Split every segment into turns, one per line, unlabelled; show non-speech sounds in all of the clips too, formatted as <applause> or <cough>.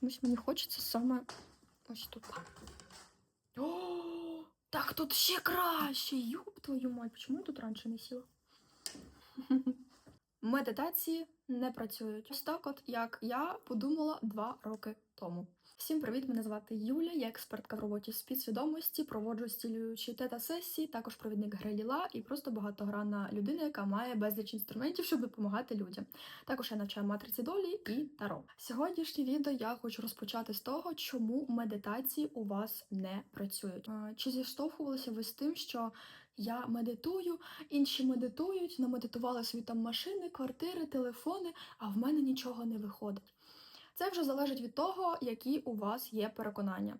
Чомусь мені хочеться саме ось тут. О, так тут ще краще. Юб твою мать, чому я тут раніше не сіла? <laughs> Медитації не працюють. Ось так, от як я подумала два роки тому. Всім привіт! Мене звати Юля, я експертка в роботі з підсвідомості, проводжу стілюючі тета-сесії, також провідник Греліла і просто багатогранна людина, яка має безліч інструментів, щоб допомагати людям. Також я навчаю матриці долі і таро. Сьогоднішнє відео я хочу розпочати з того, чому медитації у вас не працюють. Е, Чи зіштовхувалися ви з тим, що я медитую, інші медитують, намедитували собі там машини, квартири, телефони, а в мене нічого не виходить. Це вже залежить від того, які у вас є переконання.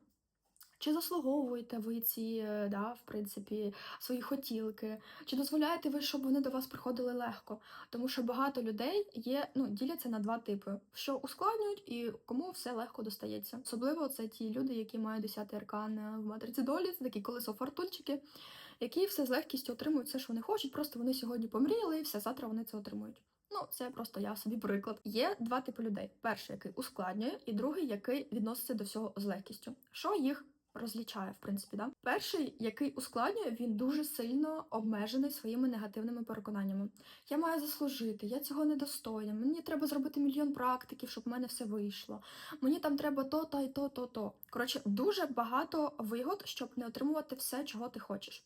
Чи заслуговуєте ви ці, е, да, в принципі, свої хотілки, чи дозволяєте ви, щоб вони до вас приходили легко? Тому що багато людей є, ну, діляться на два типи: що ускладнюють і кому все легко достається. Особливо це ті люди, які мають 10 аркан е, в матриці долі, це такі колесо фортунчики, які все з легкістю отримують все, що вони хочуть. Просто вони сьогодні помріяли, і все завтра вони це отримують. Ну, це просто я собі приклад. Є два типи людей: перший, який ускладнює, і другий, який відноситься до всього з легкістю. Що їх розлічає, в принципі, да? Перший, який ускладнює, він дуже сильно обмежений своїми негативними переконаннями. Я маю заслужити, я цього недостойна. Мені треба зробити мільйон практиків, щоб в мене все вийшло. Мені там треба то, то і то, то, то. Коротше, дуже багато вигод, щоб не отримувати все, чого ти хочеш.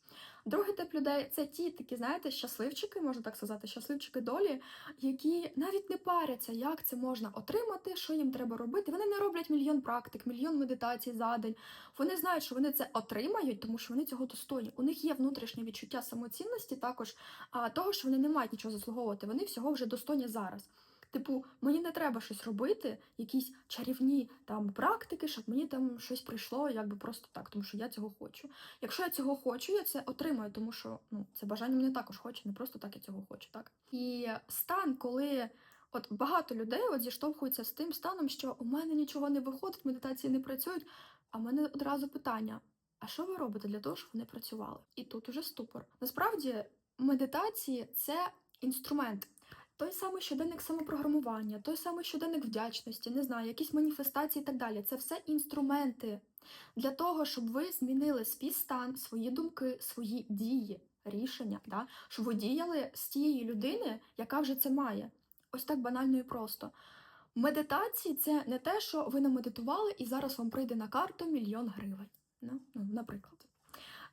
Другий тип людей це ті такі, знаєте, щасливчики, можна так сказати, щасливчики долі, які навіть не паряться, як це можна отримати, що їм треба робити. Вони не роблять мільйон практик, мільйон медитацій за день. Вони знають, що вони це отримають, тому що вони цього достойні. У них є внутрішнє відчуття самоцінності, також а, того, що вони не мають нічого заслуговувати. Вони всього вже достойні зараз. Типу, мені не треба щось робити, якісь чарівні там практики, щоб мені там щось прийшло, якби просто так, тому що я цього хочу. Якщо я цього хочу, я це отримаю, тому що ну це бажання мене також хоче, не просто так я цього хочу, так? І стан, коли от багато людей от зіштовхуються з тим станом, що у мене нічого не виходить, медитації не працюють. А в мене одразу питання: а що ви робите для того, щоб вони працювали? І тут уже ступор. Насправді, медитації це інструмент. Той самий щоденник самопрограмування, той самий щоденник вдячності, не знаю, якісь маніфестації і так далі. Це все інструменти для того, щоб ви змінили свій стан, свої думки, свої дії, рішення, да? щоб ви діяли з тієї людини, яка вже це має. Ось так банально і просто. Медитації це не те, що ви намедитували і зараз вам прийде на карту мільйон гривень. Ну, ну, наприклад.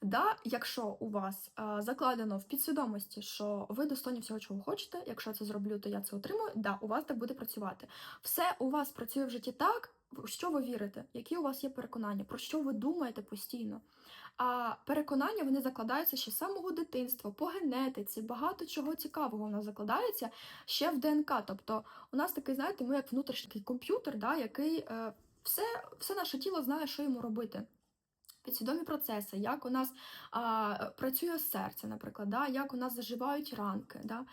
Да, якщо у вас е, закладено в підсвідомості, що ви достойні всього, чого хочете, якщо я це зроблю, то я це отримую. Да, у вас так буде працювати. Все у вас працює в житті так, в що ви вірите, які у вас є переконання, про що ви думаєте постійно. А переконання вони закладаються ще з самого дитинства, по генетиці, багато чого цікавого у нас закладається ще в ДНК. Тобто, у нас такий, знаєте, ми як внутрішній комп'ютер, да, який е, все, все наше тіло знає, що йому робити. Підсвідомі процеси, як у нас а, працює серце, наприклад, да, як у нас заживають ранки. Да.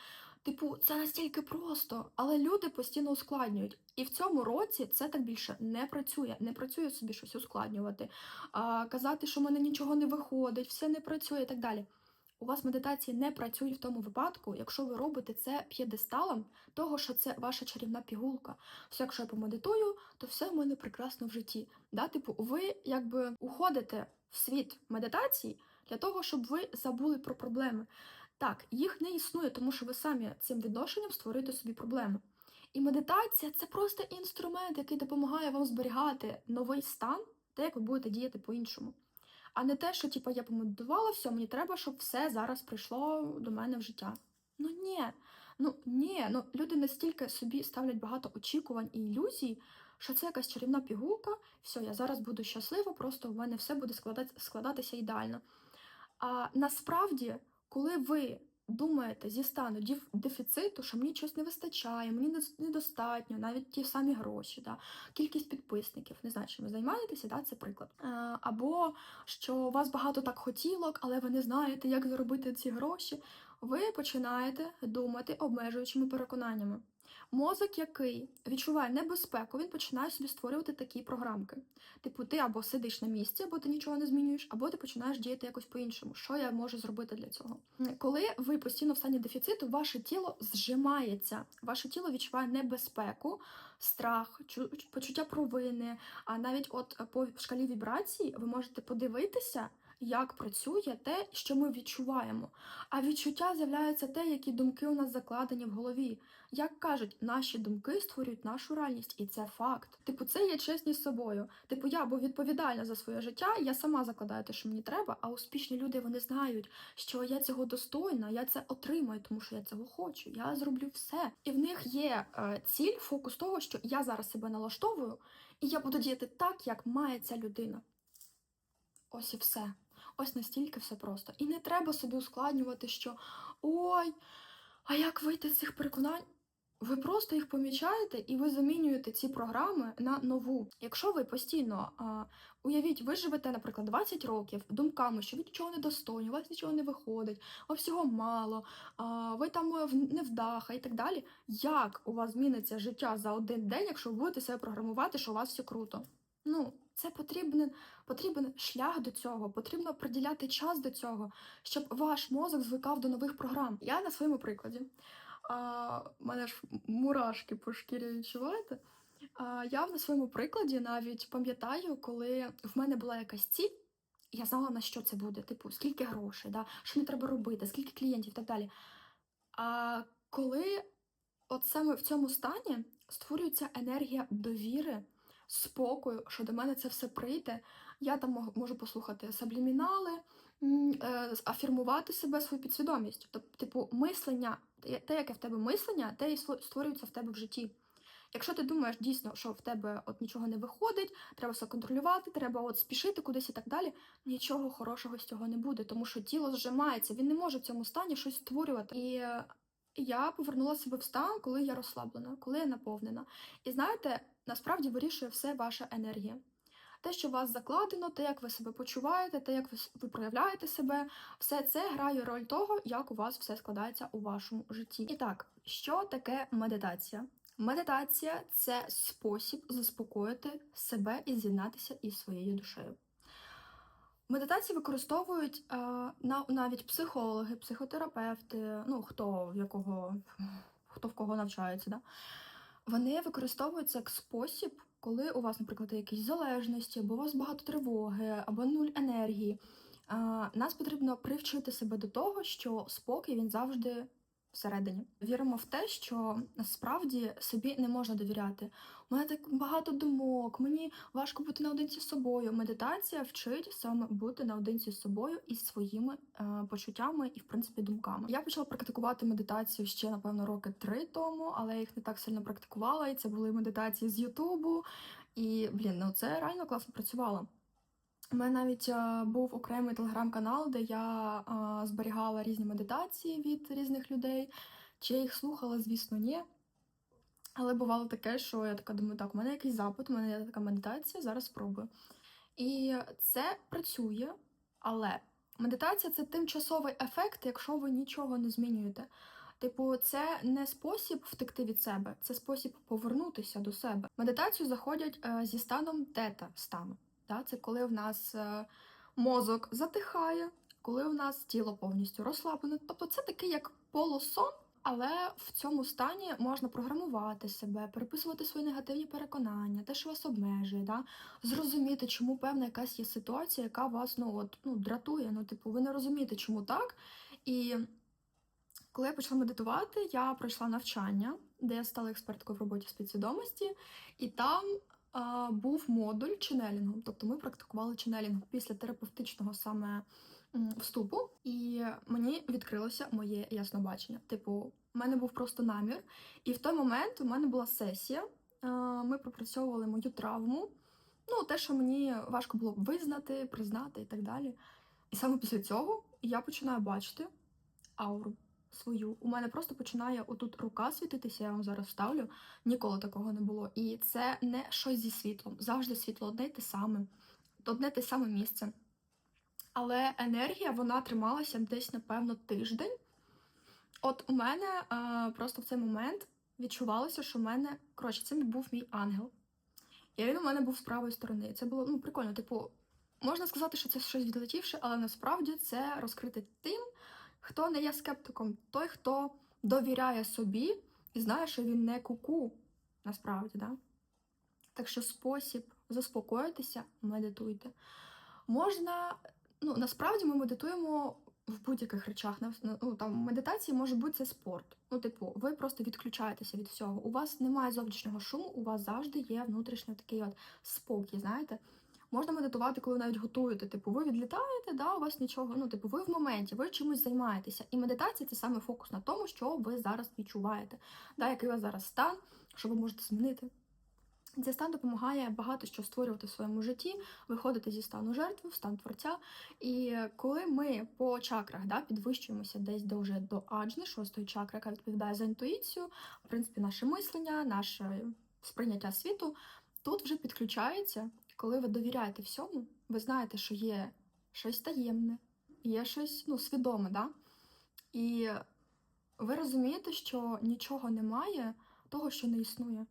Типу, це настільки просто, але люди постійно ускладнюють. І в цьому році це так більше не працює. Не працює собі щось ускладнювати, а, казати, що в мене нічого не виходить, все не працює і так далі. У вас медитації не працюють в тому випадку, якщо ви робите це п'єдесталом того, що це ваша чарівна пігулка. Все, якщо я помедитую, то все в мене прекрасно в житті. Да? Типу, ви якби уходите в світ медитації для того, щоб ви забули про проблеми. Так, їх не існує, тому що ви самі цим відношенням створюєте собі проблеми. І медитація це просто інструмент, який допомагає вам зберігати новий стан, те, як ви будете діяти по-іншому. А не те, що типу, я помедитувала, все, мені треба, щоб все зараз прийшло до мене в життя. Ну ні, ну ні, ну люди настільки собі ставлять багато очікувань і ілюзій, що це якась чарівна пігулка, все, я зараз буду щаслива, просто в мене все буде складати, складатися ідеально. А насправді, коли ви думаєте зі стану дефіциту, що мені щось не вистачає, мені недостатньо, навіть ті самі гроші, да, кількість підписників, не знаю, чим ви займаєтеся, да, це приклад. Е, Або що у вас багато так хотілок, але ви не знаєте, як заробити ці гроші. Ви починаєте думати обмежуючими переконаннями. Мозок, який відчуває небезпеку, він починає собі створювати такі програмки. Типу, ти або сидиш на місці, або ти нічого не змінюєш, або ти починаєш діяти якось по-іншому. Що я можу зробити для цього? Коли ви постійно в стані дефіциту, ваше тіло зжимається, ваше тіло відчуває небезпеку, страх, чу- почуття провини. А навіть от е, по шкалі вібрацій ви можете подивитися, як працює те, що ми відчуваємо. А відчуття з'являється те, які думки у нас закладені в голові. Як кажуть, наші думки створюють нашу реальність, і це факт. Типу, це є чесність з собою. Типу, я бо відповідальна за своє життя, я сама закладаю те, що мені треба. А успішні люди вони знають, що я цього достойна, я це отримаю, тому що я цього хочу. Я зроблю все. І в них є е, ціль, фокус того, що я зараз себе налаштовую, і я буду діяти так, як має ця людина. Ось і все. Ось настільки все просто. І не треба собі ускладнювати, що ой, а як вийти з цих переконань? Ви просто їх помічаєте і ви замінюєте ці програми на нову. Якщо ви постійно а, уявіть, ви живете, наприклад, 20 років думками, що ви нічого не достойні, у вас нічого не виходить, вам всього мало, а, ви там е, невдаха і так далі. Як у вас зміниться життя за один день, якщо ви будете себе програмувати, що у вас все круто? Ну, це потрібен, потрібен шлях до цього, потрібно приділяти час до цього, щоб ваш мозок звикав до нових програм. Я на своєму прикладі. А, мене ж мурашки по шкірі відчуваєте. А, я на своєму прикладі навіть пам'ятаю, коли в мене була якась ціль, я знала, на що це буде, типу, скільки грошей, да? що не треба робити, скільки клієнтів і так далі. А коли от саме в цьому стані створюється енергія довіри, спокою, що до мене це все прийде, я там можу послухати саблімінали, афірмувати себе, свою підсвідомість. Тобто, типу, мислення, те, те, яке в тебе мислення, те і створюється в тебе в житті. Якщо ти думаєш дійсно, що в тебе от нічого не виходить, треба все контролювати, треба от спішити кудись і так далі, нічого хорошого з цього не буде, тому що тіло зжимається, він не може в цьому стані щось створювати. І е, я повернула себе в стан, коли я розслаблена, коли я наповнена. І знаєте, насправді вирішує все ваша енергія. Те, що у вас закладено, те, як ви себе почуваєте, те, як ви, проявляєте себе, все це грає роль того, як у вас все складається у вашому житті. І так, що таке медитація? Медитація це спосіб заспокоїти себе і з'єднатися із своєю душею. Медитації використовують е, навіть психологи, психотерапевти, ну хто в якого хто в кого навчається. Да? Вони використовуються як спосіб, коли у вас, наприклад, якісь залежності, або у вас багато тривоги, або нуль енергії. Нас потрібно привчити себе до того, що спокій він завжди всередині. Віримо в те, що насправді собі не можна довіряти. У мене так багато думок, мені важко бути наодинці з собою. Медитація вчить саме бути наодинці з собою і своїми е, почуттями і, в принципі, думками. Я почала практикувати медитацію ще, напевно, роки три тому, але я їх не так сильно практикувала, і це були медитації з Ютубу. І, блін, ну це реально класно працювало. У мене навіть е, був окремий телеграм-канал, де я е, зберігала різні медитації від різних людей. Чи їх слухала, звісно, ні. Але бувало таке, що я така думаю, так, у мене якийсь запит, у мене є така медитація, зараз спробую. І це працює, але медитація це тимчасовий ефект, якщо ви нічого не змінюєте. Типу, це не спосіб втекти від себе, це спосіб повернутися до себе. Медитацію заходять е, зі станом тета стану. Да? Це коли в нас е, мозок затихає, коли в нас тіло повністю розслаблене. Тобто це такий як полусон, але в цьому стані можна програмувати себе, переписувати свої негативні переконання, те, що вас обмежує, да? зрозуміти, чому певна якась є ситуація, яка вас ну, от, ну, дратує. Ну, типу, ви не розумієте, чому так. І коли я почала медитувати, я пройшла навчання, де я стала експерткою в роботі з підсвідомості, і там був модуль ченелінгу. Тобто ми практикували ченелінг після терапевтичного саме вступу, і мені відкрилося моє яснобачення. Типу, в мене був просто намір, і в той момент у мене була сесія. Ми пропрацьовували мою травму. Ну, те, що мені важко було визнати, признати і так далі. І саме після цього я починаю бачити ауру свою. У мене просто починає отут рука світитися, я вам зараз вставлю. Ніколи такого не було. І це не щось зі світлом. Завжди світло одне й те саме, одне те саме місце. Але енергія вона трималася десь, напевно, тиждень. От у мене е, просто в цей момент відчувалося, що в мене, коротше, це був мій ангел. І він у мене був з правої сторони. Це було ну, прикольно. Типу, можна сказати, що це щось відлетівше, але насправді це розкрити тим, хто не є скептиком, той, хто довіряє собі і знає, що він не куку, насправді, да? Так що спосіб заспокоїтися, медитуйте. Можна, ну насправді ми медитуємо в будь-яких речах. Ну, там медитації може бути це спорт. Ну, типу, ви просто відключаєтеся від всього. У вас немає зовнішнього шуму, у вас завжди є внутрішній такий от спокій, знаєте. Можна медитувати, коли навіть готуєте. Типу, ви відлітаєте, да, у вас нічого. Ну, типу, ви в моменті, ви чимось займаєтеся. І медитація це саме фокус на тому, що ви зараз відчуваєте, да, який у вас зараз стан, що ви можете змінити. Цей стан допомагає багато що створювати в своєму житті, виходити зі стану жертви в стан творця. І коли ми по чакрах да, підвищуємося десь до вже до аджни, шостої чакри, яка відповідає за інтуїцію, в принципі, наше мислення, наше сприйняття світу, тут вже підключається, коли ви довіряєте всьому, ви знаєте, що є щось таємне, є щось ну, свідоме, да? і ви розумієте, що нічого немає того, що не існує.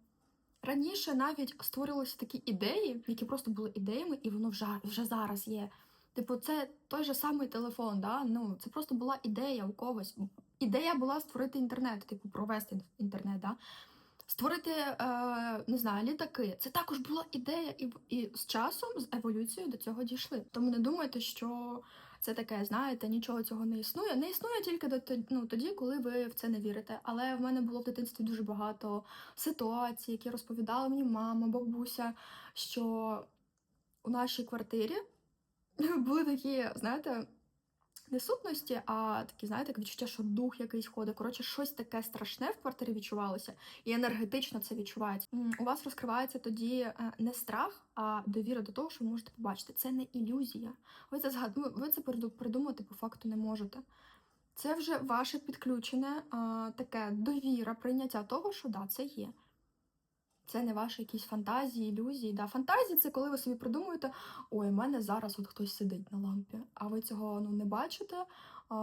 Раніше навіть створювалися такі ідеї, які просто були ідеями, і воно вже, вже зараз є. Типу, це той же самий телефон, да? ну, це просто була ідея у когось. Ідея була створити інтернет, типу, провести інтернет, да? Створити, е, не знаю, літаки. Це також була ідея, і, і з часом, з еволюцією до цього дійшли. Тому не думайте, що це таке, знаєте, нічого цього не існує. Не існує тільки до, ну, тоді, коли ви в це не вірите. Але в мене було в дитинстві дуже багато ситуацій, які розповідала мені мама, бабуся, що у нашій квартирі <laughs> були такі, знаєте, не сутності, а такі, знаєте, відчуття, що дух якийсь ходить. Коротше, щось таке страшне в квартирі відчувалося, і енергетично це відчувається. У вас розкривається тоді е, не страх, а довіра до того, що ви можете побачити. Це не ілюзія. Ви це згад... ви- ви це приду- придумати по факту не можете. Це вже ваше підключене таке довіра, прийняття того, що да, це є. Це не ваші якісь фантазії, ілюзії. Да. Фантазії це коли ви собі придумуєте, ой, у мене зараз от хтось сидить на лампі, а ви цього ну, не бачите. А,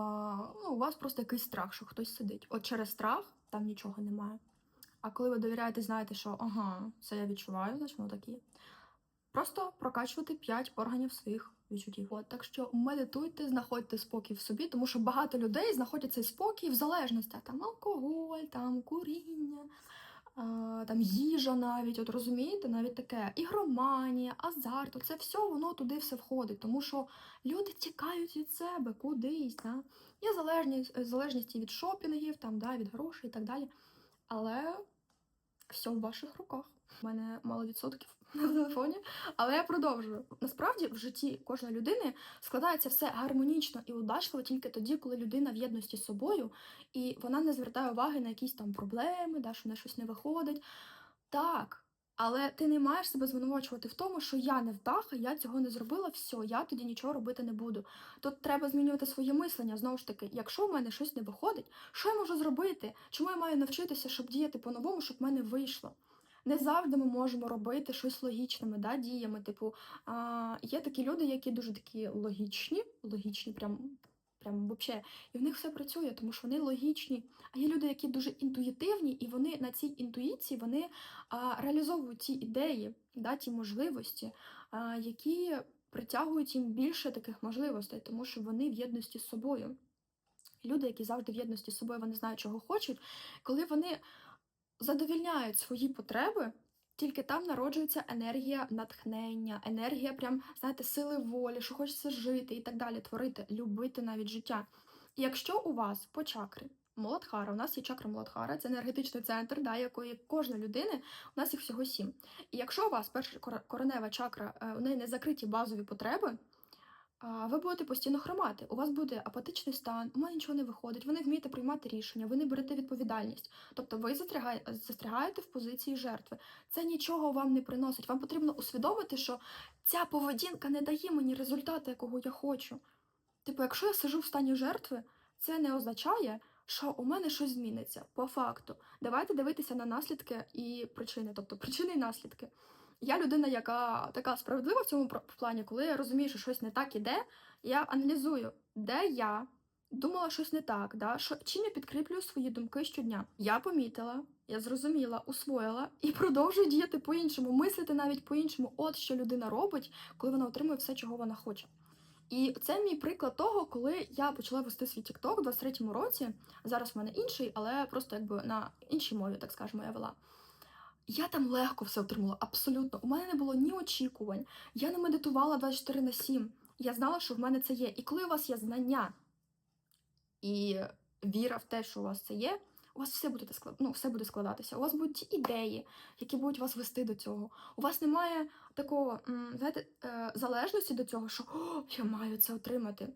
ну, у вас просто якийсь страх, що хтось сидить. От через страх там нічого немає. А коли ви довіряєте, знаєте, що ага, це я відчуваю, значить воно так і є. Просто прокачувати 5 органів своїх відчуттів. От, так що медитуйте, знаходьте спокій в собі, тому що багато людей знаходять цей спокій в залежностях. Там алкоголь, там куріння, там їжа навіть, от розумієте, навіть таке ігроманія, азарт, це все воно туди все входить, тому що люди тікають від себе кудись. Да? Є залежність, залежність від шопінгів, там, да, від грошей і так далі. Але все в ваших руках. У мене мало відсотків на телефоні, але я продовжую. Насправді в житті кожної людини складається все гармонічно і удачливо тільки тоді, коли людина в єдності з собою, і вона не звертає уваги на якісь там проблеми, да, що неї щось не виходить. Так. Але ти не маєш себе звинувачувати в тому, що я не вдаха, я цього не зробила, все, я тоді нічого робити не буду. Тут треба змінювати своє мислення. Знову ж таки, якщо в мене щось не виходить, що я можу зробити? Чому я маю навчитися, щоб діяти по-новому, щоб в мене вийшло? Не завжди ми можемо робити щось логічними да, діями. Типу, а, є такі люди, які дуже такі логічні, логічні, прям, прям вообще, і в них все працює, тому що вони логічні. А є люди, які дуже інтуїтивні, і вони на цій інтуїції вони а, реалізовують ті ідеї, да, ті можливості, а, які притягують їм більше таких можливостей, тому що вони в єдності з собою. Люди, які завжди в єдності з собою, вони знають, чого хочуть, коли вони задовільняють свої потреби, тільки там народжується енергія натхнення, енергія, прям, знаєте, сили волі, що хочеться жити і так далі, творити, любити навіть життя. І якщо у вас по чакрі Моладхара, у нас є чакра Моладхара, це енергетичний центр, да, якої кожної людини, у нас їх всього сім. І якщо у вас перша кор- коренева чакра, е, у неї не закриті базові потреби, ви будете постійно хромати. У вас буде апатичний стан, у мене нічого не виходить, ви не вмієте приймати рішення, ви не берете відповідальність. Тобто ви застрягає- застрягаєте в позиції жертви. Це нічого вам не приносить. Вам потрібно усвідомити, що ця поведінка не дає мені результату, якого я хочу. Типу, якщо я сижу в стані жертви, це не означає, що у мене щось зміниться по факту. Давайте дивитися на наслідки і причини, тобто причини і наслідки. Я людина, яка така справедлива в цьому плані, коли я розумію, що щось не так іде, я аналізую, де я думала щось не так, да? що, чим я підкріплюю свої думки щодня. Я помітила, Я зрозуміла, усвоїла і <laughs> продовжую діяти по-іншому, мислити навіть по-іншому. От що людина робить, коли вона отримує все, чого вона хоче. І це мій приклад того, коли я почала вести свій TikTok у 23-му році. Зараз в мене інший, але просто якби на іншій мові, так скажемо, я вела. Я там легко все отримала, абсолютно. У мене не було ні очікувань. Я не медитувала 24 на 7. Я знала, що в мене це є. І коли у вас є знання і віра в те, що у вас це є, у вас все буде ну, все буде складатися. У вас будуть ідеї, які будуть вас вести до цього. У вас немає такого, знаєте, е, залежності до цього, що О, я маю це отримати.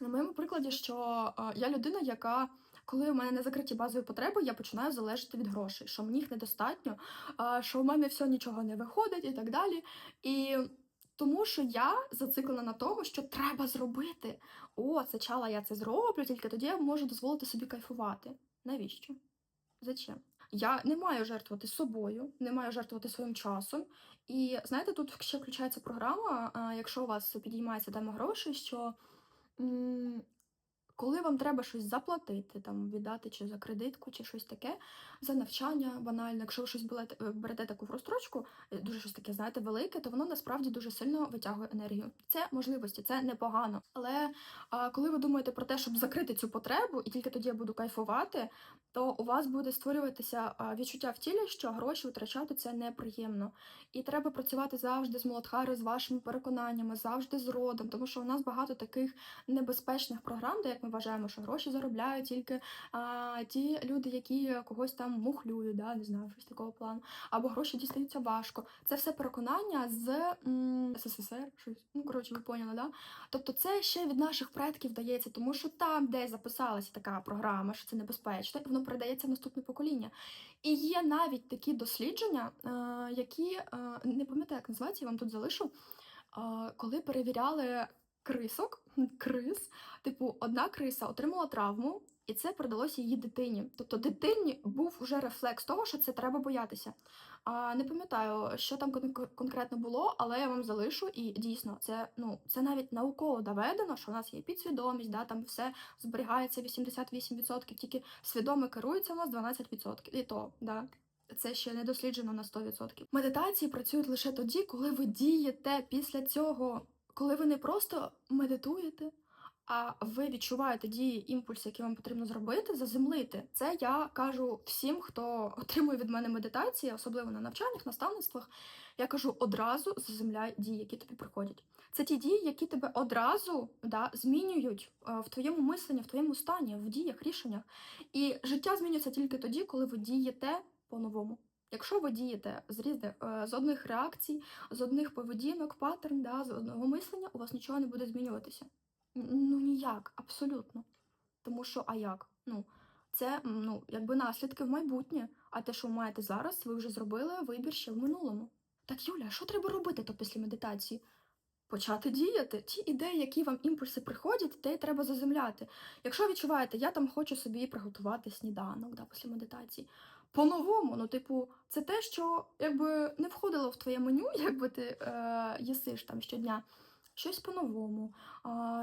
На моєму прикладі, що е, я людина, яка, коли у мене не закриті базові потреби, я починаю залежати від грошей, що мені їх недостатньо, що у мене все нічого не виходить і так далі. І тому що я зациклена на тому, що треба зробити. О, це чала, я це зроблю, тільки тоді я можу дозволити собі кайфувати. Навіщо? Зачем? Я не маю жертвувати собою, не маю жертвувати своїм часом. І знаєте, тут ще включається програма, якщо у вас підіймається тема грошей, що коли вам треба щось заплатити, там віддати чи за кредитку, чи щось таке, за навчання банально, якщо ви щось берете, берете таку в розстрочку, е, дуже щось таке, знаєте, велике, то воно насправді дуже сильно витягує енергію. Це можливості, це непогано. Але а, коли ви думаєте про те, щоб закрити цю потребу, і тільки тоді я буду кайфувати, то у вас буде створюватися відчуття в тілі, що гроші витрачати це неприємно. І треба працювати завжди з молотхари, з вашими переконаннями, завжди з родом, тому що у нас багато таких небезпечних програм, де як ми вважаємо, що гроші заробляють тільки а, ті люди, які когось там мухлюють, да, не знаю, щось такого плану, або гроші дістаються важко. Це все переконання з м, СССР, щось. Ну коротше, ви поняли, да? Тобто, це ще від наших предків дається, тому що там, де записалася така програма, що це небезпечно, воно передається в наступне покоління. І є навіть такі дослідження, е, які е, не пам'ятаю, як називається, я вам тут залишу, е, коли перевіряли крисок, <laughs> крис, типу, одна криса отримала травму, і це передалося її дитині. Тобто дитині був вже рефлекс того, що це треба боятися. А, не пам'ятаю, що там кон- конкретно було, але я вам залишу, і дійсно, це ну це навіть науково доведено, що у нас є підсвідомість, да, там все зберігається 88%, тільки свідомо керується у нас 12%. І то, да. Це ще не досліджено на 100%. Медитації працюють лише тоді, коли ви дієте після цього, коли ви не просто медитуєте, а ви відчуваєте дії, імпульси, які вам потрібно зробити, заземлити. Це я кажу всім, хто отримує від мене медитації, особливо на навчаннях, наставництвах. Я кажу одразу заземляй дії, які тобі приходять. Це ті дії, які тебе одразу да, змінюють е, в твоєму мисленні, в твоєму стані, в діях, рішеннях. І життя змінюється тільки тоді, коли ви дієте по-новому. Якщо ви дієте з різних е, з одних реакцій, з одних поведінок, паттерн, да, з одного мислення, у вас нічого не буде змінюватися. Ну ніяк, абсолютно. Тому що, а як? Ну, це ну, якби наслідки в майбутнє. А те, що ви маєте зараз, ви вже зробили вибір ще в минулому. Так, Юля, що треба робити то після медитації? Почати діяти. Ті ідеї, які вам імпульси приходять, те треба заземляти. Якщо відчуваєте, я там хочу собі приготувати сніданок да, після медитації. По-новому, ну, типу, це те, що якби не входило в твоє меню, <laughs> якби ти е, їсиш там щодня. Щось по-новому,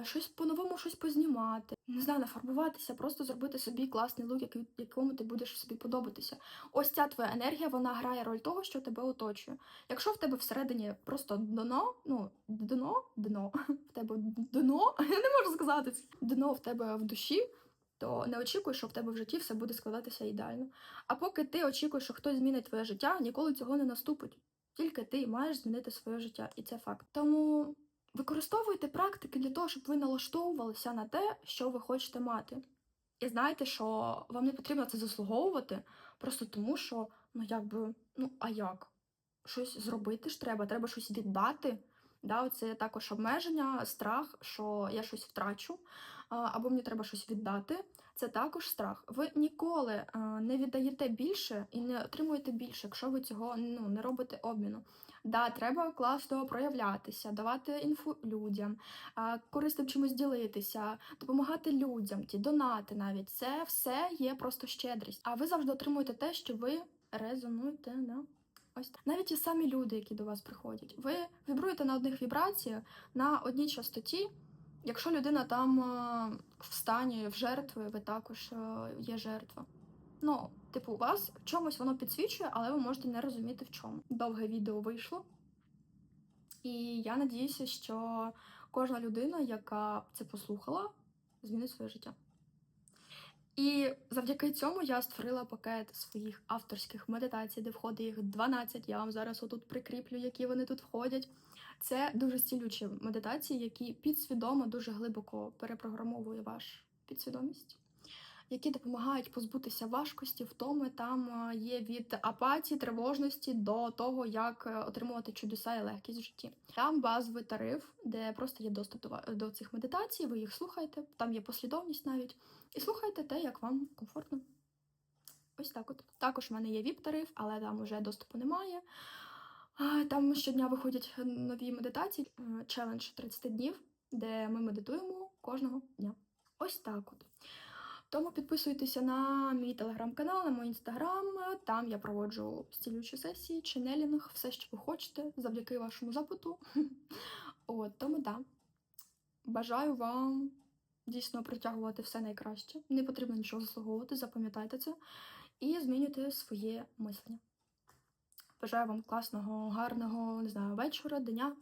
щось по-новому щось познімати. Не знаю, нафарбуватися, просто зробити собі класний лук, якому ти будеш собі подобатися. Ось ця твоя енергія, вона грає роль того, що тебе оточує. Якщо в тебе всередині просто дно, ну, дно, дно, <laughs> в тебе дно, <laughs> я не можу сказати. Дно в тебе в душі, то не очікуй, що в тебе в житті все буде складатися ідеально. А поки ти очікуєш, що хтось змінить твоє життя, ніколи цього не наступить. Тільки ти маєш змінити своє життя, і це факт. Тому використовуйте практики для того, щоб ви налаштовувалися на те, що ви хочете мати. І знаєте, що вам не потрібно це заслуговувати, просто тому що, ну якби, ну а як? Щось зробити ж треба, треба щось віддати. Да, це також обмеження, страх, що я щось втрачу, або мені треба щось віддати. Це також страх. Ви ніколи не віддаєте більше і не отримуєте більше, якщо ви цього ну, не робите обміну. Да, треба класно проявлятися, давати інфу людям, а, корисним чимось ділитися, допомагати людям, ті донати навіть. Це все є просто щедрість. А ви завжди отримуєте те, що ви резонуєте на. Ось навіть ті самі люди, які до вас приходять, ви вібруєте на одних вібраціях, на одній частоті. Якщо людина там е, в стані в жертви, ви також е, є жертва. Ну, Типу, у вас в чомусь воно підсвічує, але ви можете не розуміти в чому. Довге відео вийшло. І я надіюся, що кожна людина, яка це послухала, змінить своє життя. І завдяки цьому я створила пакет своїх авторських медитацій, де входить їх 12. Я вам зараз отут прикріплю, які вони тут входять. Це дуже зцілючі медитації, які підсвідомо дуже глибоко перепрограмовує ваш підсвідомість, які допомагають позбутися важкості, втоми. Там є від апатії, тривожності до того, як е, отримувати чудеса і легкість в житті. Там базовий тариф, де просто є доступ до, цих медитацій, ви їх слухаєте, там є послідовність навіть. І слухайте те, як вам комфортно. Ось так от. Також в мене є VIP-тариф, але там вже доступу немає. Там щодня виходять нові медитації, е, челендж 30 днів, де ми медитуємо кожного дня. Ось так от. Тому підписуйтеся на мій телеграм-канал, на мій інстаграм. Там я проводжу стілючі сесії, ченелінг, все, що ви хочете, завдяки вашому запиту. <laughs> От, тому да. Бажаю вам дійсно притягувати все найкраще. Не потрібно нічого заслуговувати, запам'ятайте це і змінюйте своє мислення. Бажаю вам класного, гарного, не знаю, вечора, дня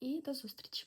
і до зустрічі!